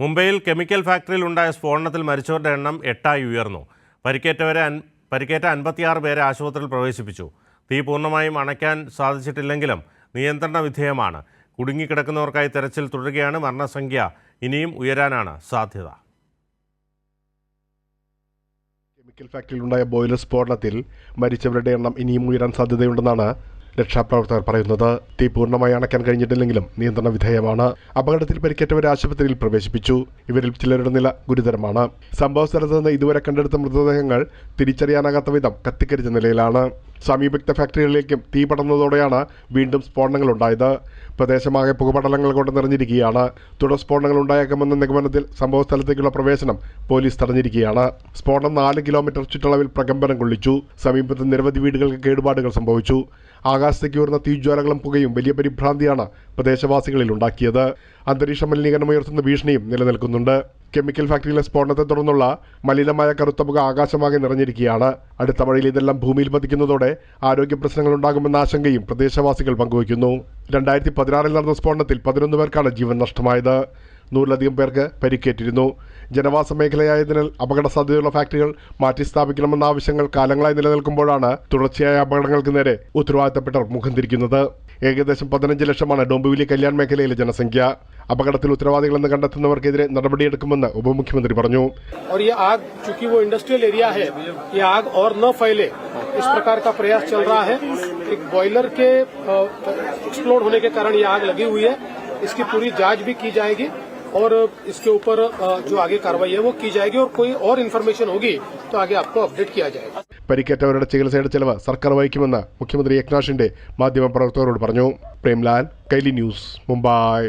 മുംബൈയിൽ കെമിക്കൽ ഫാക്ടറിയിൽ ഉണ്ടായ സ്ഫോടനത്തിൽ മരിച്ചവരുടെ എണ്ണം എട്ടായി ഉയർന്നു. പരിക്കേറ്റവരെ പരിക്കേറ്റ അൻപത്തിയാറ് പേരെ ആശുപത്രിയിൽ പ്രവേശിപ്പിച്ചു. തീ പൂർണമായും അണയ്ക്കാൻ സാധിച്ചിട്ടില്ലെങ്കിലും നിയന്ത്രണ വിധേയമാണ്. കുടുങ്ങിക്കിടക്കുന്നവർക്കായി തെരച്ചിൽ തുടരുകയാണ് മരണസംഖ്യ. ഇനിയും ഉയരാനാണ് സാധ്യത. കെമിക്കൽ ഫാക്ടറിയിലുണ്ടായ ബോയിലർ സ്ഫോടനത്തിൽ മരിച്ചവരുടെ എണ്ണം ഇനിയും ഉയരാൻ സാധ്യതയുണ്ടെന്നാണ് രക്ഷാപ്രവർത്തകർ പറയുന്നത് തീ പൂർണമായി അണയ്ക്കാൻ കഴിഞ്ഞിട്ടില്ലെങ്കിലും നിയന്ത്രണ വിധേയമാണ്. അപകടത്തിൽ പരിക്കേറ്റവരെ ആശുപത്രിയിൽ പ്രവേശിപ്പിച്ചു. ഇവരിൽ ചിലരുടെ നില ഗുരുതരമാണ്. സംഭവ സ്ഥലത്ത് നിന്ന് ഇതുവരെ കണ്ടെടുത്ത മൃതദേഹങ്ങൾ തിരിച്ചറിയാനാകാത്ത വിധം കത്തിക്കരിച്ച നിലയിലാണ്. സമീപത്തെ ഫാക്ടറികളിലേക്കും തീ പടർന്നതോടെയാണ് വീണ്ടും സ്ഫോടനങ്ങൾ ഉണ്ടായത്. പ്രദേശമാകെ പുകപടലങ്ങൾ കൊണ്ട് നിറഞ്ഞിരിക്കുകയാണ്. തുടർ സ്ഫോടനങ്ങൾ ഉണ്ടായേക്കുമെന്ന നിഗമനത്തിൽ സംഭവ സ്ഥലത്തേക്കുള്ള പ്രവേശനം പോലീസ് തടഞ്ഞിരിക്കുകയാണ്. സ്ഫോടനം നാല് കിലോമീറ്റർ ചുറ്റളവിൽ പ്രകമ്പനം കൊള്ളിച്ചു. സമീപത്ത് നിരവധി വീടുകൾക്ക് കേടുപാടുകൾ സംഭവിച്ചു. ആകാശത്തേക്ക് ഉയർന്ന തീജ്വാലകളും പുകയും വലിയ പരിഭ്രാന്തിയാണ് പ്രദേശവാസികളിൽ ഉണ്ടാക്കിയത്. അന്തരീക്ഷ മലിനീകരണം ഉയർത്തുന്ന ഭീഷണിയും നിലനിൽക്കുന്നുണ്ട്. കെമിക്കൽ ഫാക്ടറിയിലെ സ്ഫോടനത്തെ തുടർന്നുള്ള മലിനമായ കറുത്ത ആകാശമാകെ നിറഞ്ഞിരിക്കുകയാണ്. അടുത്ത മഴയിൽ ഇതെല്ലാം ഭൂമിയിൽ പതിക്കുന്നതോടെ ആരോഗ്യ പ്രശ്നങ്ങൾ ഉണ്ടാകുമെന്ന ആശങ്കയും പ്രദേശവാസികൾ പങ്കുവയ്ക്കുന്നു. രണ്ടായിരത്തി പതിനാറിൽ നടന്ന സ്ഫോടനത്തിൽ പതിനൊന്ന് പേർക്കാണ് ജീവൻ നഷ്ടമായത്. നൂറിലധികം പേർക്ക് പരിക്കേറ്റിരുന്നു ജനവാസ മേഖലയായതിനാൽ അപകട സാധ്യതയുള്ള ഫാക്ടറികൾ മാറ്റിസ്ഥാപിക്കണമെന്ന ആവശ്യങ്ങൾ കാലങ്ങളായി നിലനിൽക്കുമ്പോഴാണ് തുടർച്ചയായ അപകടങ്ങൾക്ക് നേരെ ഉത്തരവാദിത്തപ്പെട്ടവർ മുഖം തിരിക്കുന്നത് ഏകദേശം പതിനഞ്ച് ലക്ഷമാണ് ഡോംബിവിലി കല്യാൺ മേഖലയിലെ ജനസംഖ്യ അപകടത്തിൽ ഉത്തരവാദികളെന്ന് കണ്ടെത്തുന്നവർക്കെതിരെ നടപടിയെടുക്കുമെന്ന് ഉപമുഖ്യമന്ത്രി പറഞ്ഞു और ये आग चूंकि वो इंडस्ट्रियल एरिया है ये आग और न फैले इस प्रकार का प्रयास चल रहा है एक बॉयलर के एक्सप्लोड होने के कारण ये आग लगी हुई है इसकी पूरी जांच भी की जाएगी और इसके ऊपर अ, जो आगे कार्रवाई है वो की जाएगी और कोई और इन्फॉर्मेशन होगी तो आगे आपको अपडेट किया जाएगा പരിക്കേറ്റവരുടെ ചികിത്സയുടെ ചെലവ് സർക്കാർ വഹിക്കുമെന്ന് മുഖ്യമന്ത്രി ഏക്നാഥ് ഷിൻഡെ മാധ്യമപ്രവർത്തകരോട് പറഞ്ഞു പ്രേംലാൽ കൈലി ന്യൂസ് മുംബൈ